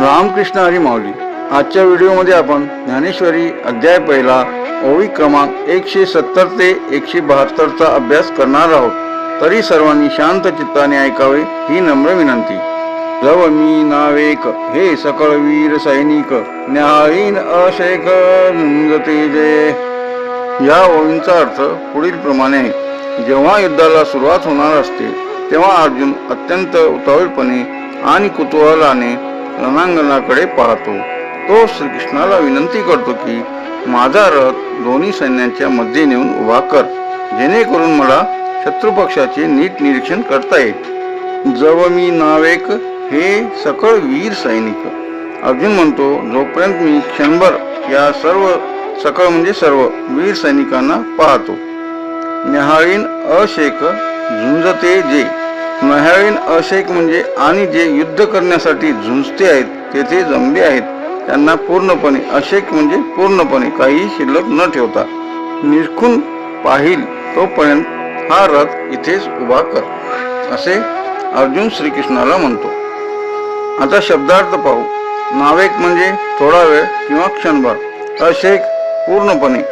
रामकृष्ण हरी माऊली आजच्या व्हिडिओमध्ये आपण ज्ञानेश्वरी अध्याय पहिला ओळी क्रमांक एकशे सत्तर ते एकशे बहात्तरचा अभ्यास करणार आहोत. तरी सर्वांनी शांत चित्ताने ऐकावे ही नम्र विनंती. जव मी नावेक हे सकळ वीर सैनिक न्यायीन अशेक झुंजते जय या ओळींचा अर्थ पुढील प्रमाणे जेव्हा युद्धाला सुरुवात होणार असते तेव्हा अर्जुन अत्यंत उतावळपणे आणि कुतूहलाने रणांगणाकडे पाहतो. तो श्रीकृष्णाला विनंती करतो की माझा रथ दोन्ही सैन्यांच्या मध्ये नेऊन उभा कर. जेणेकरून मला शत्रुपक्षाचे नीट निरीक्षण करता येईल. जव मी नावेक हे सकळ वीर सैनिक. अर्जुन म्हणतो जोपर्यंत मी क्षणभर या सर्व सकळ म्हणजे सर्व वीर सैनिकांना पाहतो. न्याहाळीन अशेक झुंजते जे न्याहाळीन अशेक म्हणजे आणि जे युद्ध करण्यासाठी झुंजते आहेत तेथे जमले आहेत. त्यांना पूर्णपणे अशेक म्हणजे पूर्णपणे काही शिल्लक न ठेवता निरखून पाहिल तोपर्यंत हा रथ इथेच उभा कर असे अर्जुन श्रीकृष्णाला म्हणतो. आता शब्दार्थ पाहू. नावेक म्हणजे थोडा वेळ किंवा क्षणभर अशेक पूर्णपणे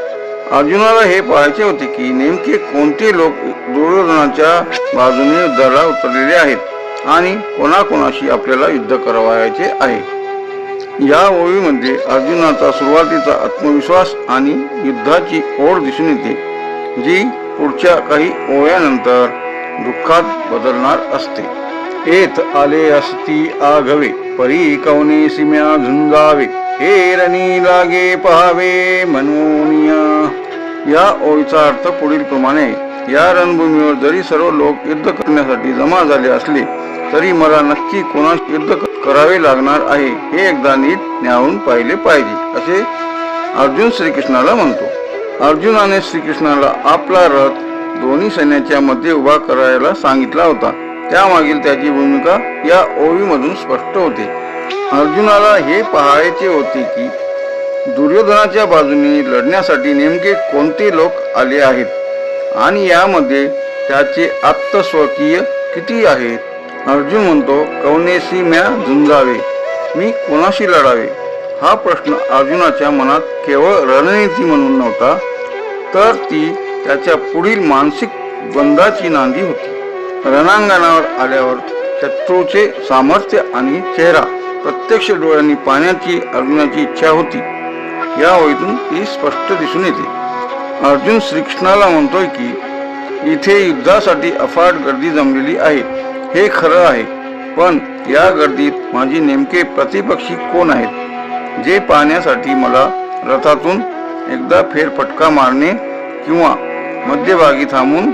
अर्जुनाला हे पाहायचे होते की नेमके कोणते लोक दुर्योधनाच्या बाजूने युद्धाला उतरलेले आहेत आणि कोणाकोणाशी आपल्याला युद्ध करावायचे आहे? या ओळीमध्ये अर्जुनाचा सुरुवातीचा आत्मविश्वास आणि युद्धाची ओढ दिसून येते जी पुढच्या काही ओळ्यानंतर दुःखात बदलणार असते. येत आले असती आघवे परी कवने सिम्या झुंजावे हे रणी लागे पहावे मनोनिया या ओळीचा अर्थ पुढील प्रमाणे या रणभूमीवर जरी सर्व लोक युद्ध करण्यासाठी जमा झाले असले तरी मला नक्की कोणास युद्ध करावे लागणार आहे हे एकदा नीट न्यावून पाहिले पाहिजे असे अर्जुन श्रीकृष्णाला म्हणतो. अर्जुनाने श्रीकृष्णाला आपला रथ दोन्ही सैन्याच्या मध्ये उभा करायला सांगितला होता. त्यामागील त्याची भूमिका या ओळीमधून स्पष्ट होते. अर्जुनाला हे पाहायचे होते की दुर्योधनाच्या बाजूने लढण्यासाठी नेमके कोणते लोक आले आहेत? आणि यामध्ये त्याचे आत्मस्वकीय किती आहेत अर्जुन म्हणतो कवनेशी म्या झुंजावे. मी कोणाशी लढावे? हा प्रश्न अर्जुनाच्या मनात केवळ रणनीती म्हणून नव्हता तर ती त्याच्या पुढील मानसिक बंधाची नांदी होती. रणांगणावर आल्यावर शत्रूचे सामर्थ्य आणि चेहरा प्रत्यक्ष डोळ्यांनी पाहण्याची अर्जुनाची इच्छा होती. या ओळीतून ती स्पष्ट दिसून येते. अर्जुन श्रीकृष्णाला म्हणतोय की इथे युद्धासाठी अफाट गर्दी जमलेली आहे. हे खरं आहे. पण या गर्दीत माझी नेमके प्रतिपक्षी कोण आहेत? जे पाहण्यासाठी मला रथातून एकदा फेरफटका मारणे किंवा मध्यभागी थांबून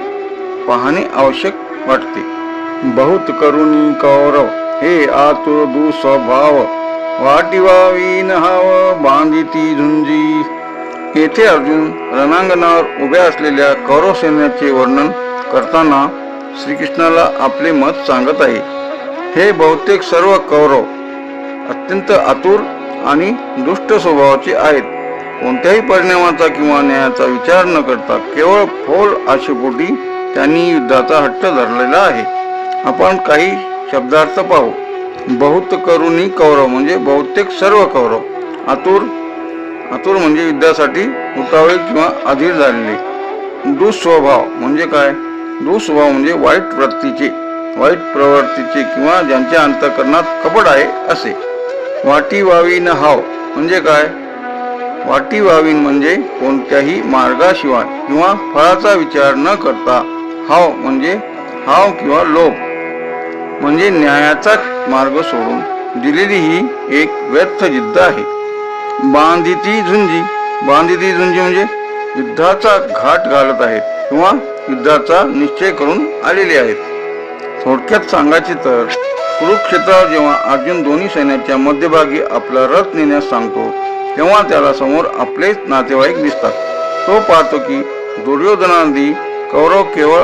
पाहणे आवश्यक वाटते. बहुत करुणी कौरव हे आतुर दुस्वभाव वाटिवावी नहाव बांधिती झुंजी. येथे अर्जुन रणांगणावर उभ्या असलेल्या कौरव सैन्याचे वर्णन करताना श्रीकृष्णाला आपले मत सांगत आहे. हे बहुतेक सर्व कौरव अत्यंत आतुर आणि दुष्ट स्वभावाचे आहेत. कोणत्याही परिणामाचा किंवा न्यायाचा विचार न करता केवळ फोल आशेपोटी त्यांनी युद्धाचा हट्ट धरलेला आहे. आपण काही शब्दार्थ पाहू. बहुत करुणी कौरव म्हणजे बहुतेक सर्व कौरव. आतुर आतुर म्हणजे युद्धासाठी उतावळे किंवा अधीर झालेले. दुस्वभाव म्हणजे काय? दुस्वभाव म्हणजे वाईट वृत्तीचे वाईट प्रवृत्तीचे किंवा ज्यांच्या अंतकरणात कपट आहे असे. वाटी वावीन हाव म्हणजे काय? वाटी वावीन म्हणजे कोणत्याही मार्गाशिवाय किंवा फळाचा विचार न करता हाव म्हणजे हाव किंवा लोभ. म्हणजे न्यायाचा मार्ग सोडून दिलेली ही एक व्यर्थ जिद्द आहे. बांधिती झुंजी बांधिती झुंजी म्हणजे युद्धाचा घाट घालत आहेत किंवा युद्धाचा निश्चय करून आलेले आहेत. थोडक्यात सांगायचे तर कुरुक्षेत्रावर जेव्हा अर्जुन दोन्ही सैन्याच्या मध्यभागी आपला रथ नेण्यास सांगतो तेव्हा त्याला समोर आपलेच नातेवाईक दिसतात. तो पाहतो की दुर्योधनादी कौरव केवळ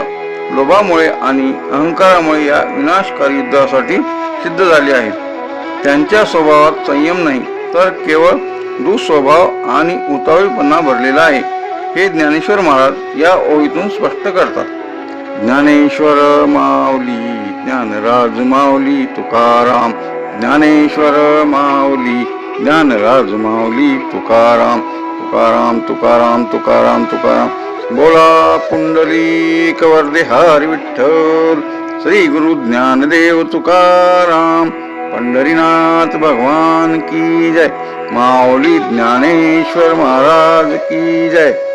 लोभामुळे आणि अहंकारामुळे या विनाशकारी युद्धासाठी सिद्ध झाले आहेत त्यांच्या स्वभावात संयम नाही तर केवळ दुस्वभाव आणि उतावीळपणा भरलेला आहे हे ज्ञानेश्वर महाराज या ओळीतून स्पष्ट करतात. ज्ञानेश्वर माऊली ज्ञानराज माऊली तुकाराम ज्ञानेश्वर माऊली ज्ञानराज माऊली तुकाराम तुकाराम तुकाराम तुकाराम तुकाराम बोला पुंडलिक वर्धे हरि विठ्ठल श्री गुरु ज्ञानदेव तुकाराम पंढरीनाथ भगवान की जय माऊली ज्ञानेश्वर महाराज की जय।